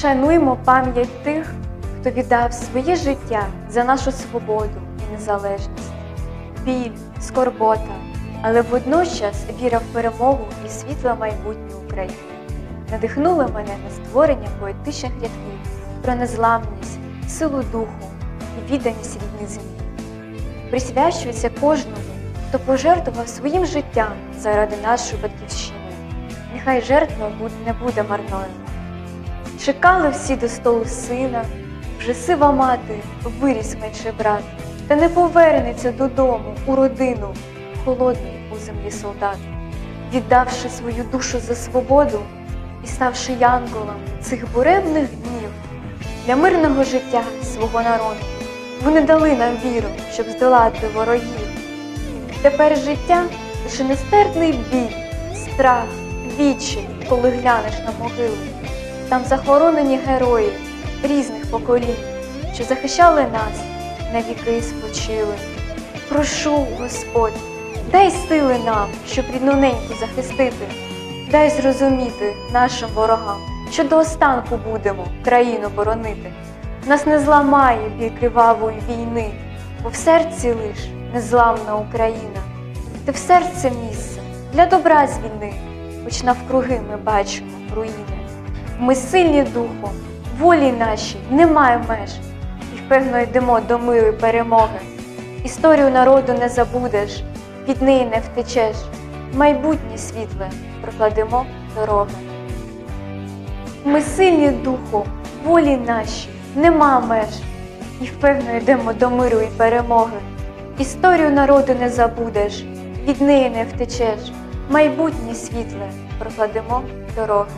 Шануймо пам'ять тих, хто віддав своє життя за нашу свободу і незалежність. Біль, скорбота, але водночас віра в перемогу і світле майбутнє України надихнули мене на створення поетичних рядків про незламність, силу духу і відданість рідній землі. Присвячується кожному, хто пожертвував своїм життям заради нашої батьківщини. Нехай жертва не буде марною. Чекали всі до столу сина, вже сива мати, виріс менший брат, та не повернеться додому у родину, холодний у землі солдат, віддавши свою душу за свободу і ставши янголом цих буремних днів для мирного життя свого народу. Вони дали нам віру, щоб здолати ворогів. Тепер життя лише нестерпний біль, страх, відчай, коли глянеш на могилу. Там захоронені герої різних поколінь, що захищали нас, на віки спочили. Прошу, Господь, дай сили нам, щоб рідну неньку захистити, дай зрозуміти нашим ворогам, що до останку будемо країну боронити. Нас не зламає біль кривавої війни, бо в серці лиш незламна Україна. Ти в серце місце для добра звільни, хоч навкруги ми бачимо руїни. Ми сильні духом, волі нашій немає меж, і впевно йдемо до миру і перемоги. Історію народу не забудеш, від неї не втечеш. Майбутнє світле прокладемо дороги. Ми сильні духом, волі нашій нема меж, і впевно йдемо до миру і перемоги. Історію народу не забудеш, від неї не втечеш. Майбутнє світле прокладемо дороги.